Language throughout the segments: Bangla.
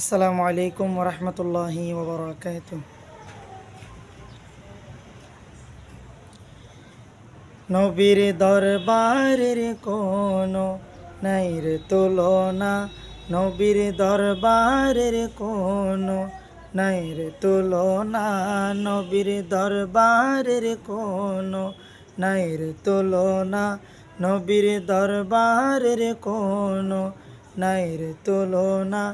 আসসালামু আলাইকুম রহমতুল্লাহি ওবরাকাত নবীর দরবারের কোনো নাই রে তুলনা, নবীর দরবারের কোনো নাই রে তুলনা, নবীর দরবারের কোনো নাই রে তুলনা, নবীর দরবারের কোনো নাই রে তুলনা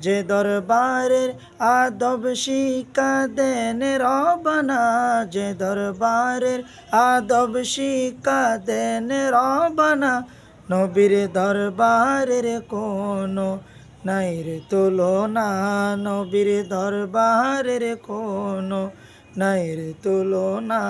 যে দরবারের আদব শিকা দেন রবানা যে দরবারের আদব শিকা দেন রবানা নবীর দরবারের কোনো নাই রে তুলনা নবীর দরবারের কোনো নাই রে তুলনা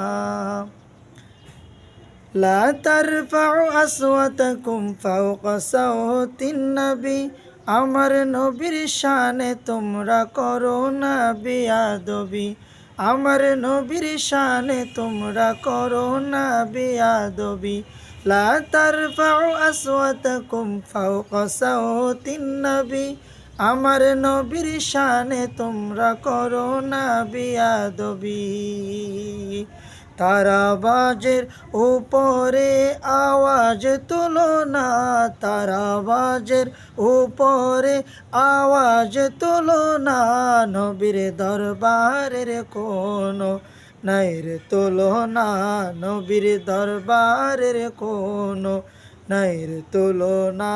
لا ترفعوا أصواتكم فوق صوت النبي আমার নবীর শানে তোমরা করো না বিয়াদবি। আমার নবীর শানে তোমরা করো না বিয়াদবি। লা তারফাউ আসওয়াতাকুম ফাওকা সাওতিন নবী। আমার নবীর শানে তোমরা করো না বিয়াদবি। তারাবাজের উপরে আওয়াজ তুলো না, তারাবাজের উপরে আওয়াজ তুলো না, নবীর দরবারের কোনো নাই রে তুলো না, নবীর দরবারের কোনো নাই রে তুলো না।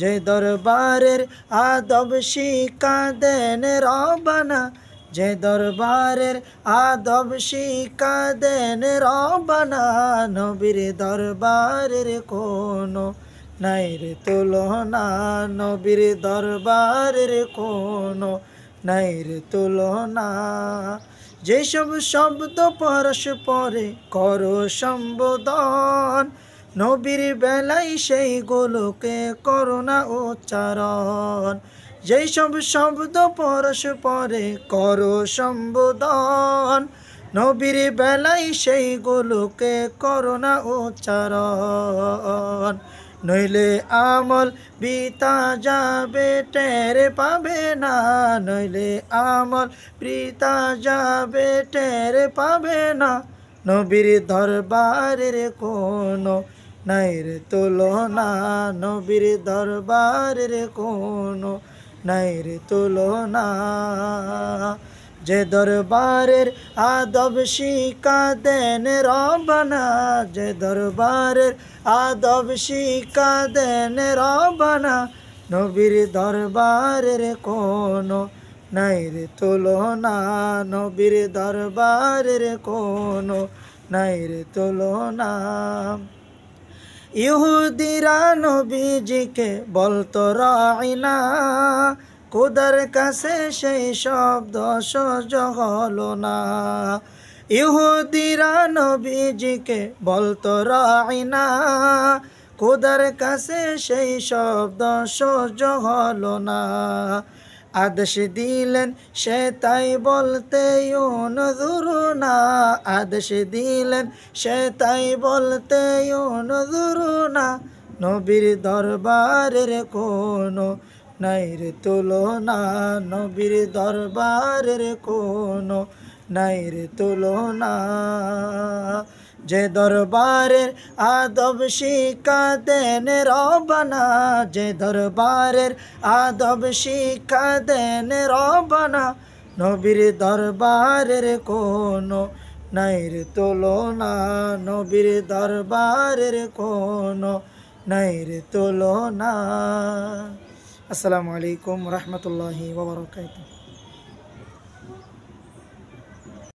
যে দরবারের আদব শিকা দেন রবানা যে দরবারের আদব শিকা দেন রবানা নবীর দরবারের কোনো নাই রে তুলনা, নবীর দরবারের কোনো নাই রে তুলনা। যেসব শব্দ পরস্পরে করো সম্বোধন, নবীর বেলায় সেইগুলোকে করোনা উচ্চারণ। যেই সব শব্দ পরস্পরে করো সম্বোধন। নবীর বেলায় সেইগুলোকে করোনা উচ্চারণ। নইলে আমল বিতা যাবে, টের পাবে না। নইলে আমল প্রীতা যাবে, টের পাবে না। নবীর দরবারের কোনো নাই রে তুলনা, নবীর দরবারের কোনো নাই রে তুলনা। যে দরবারের আদব শিকা দেন রবানা, যে দরবারের আদব শিকা দেন রবানা, নবীর দরবারের কোনো নাই রে তুলনা, নবীর দরবারের কোনো নাই রে তুলনা। ইহুদিরা নবীজিকে বলতো রাইনা কুদার কাছে সেই শব্দ সহজ হলো না। ইহুদিরা নবীজিকে বলতো রাইনা কুদার কাছে সেই শব্দ সহ্য হলো না। আদেশ দিলেন সে তাই বলতে না। আদেশ দিলেন সে তাই বলতে না। নবীর দরবারের কোনো নাই রে তুলনা। নবীর দরবারের কোনো নাই রে তুলনা। যে দরবারের আদব শিকা দেন রবানা যে দরবারের আদব শিকা দেন রবানা নবীর দরবারের কোনো নাইর তুলনা, নবীর দরবারের কোনো নাইর তুলনা। আসসালামু আলাইকুম রহমতুল্লাহি ওবরাকাতুহ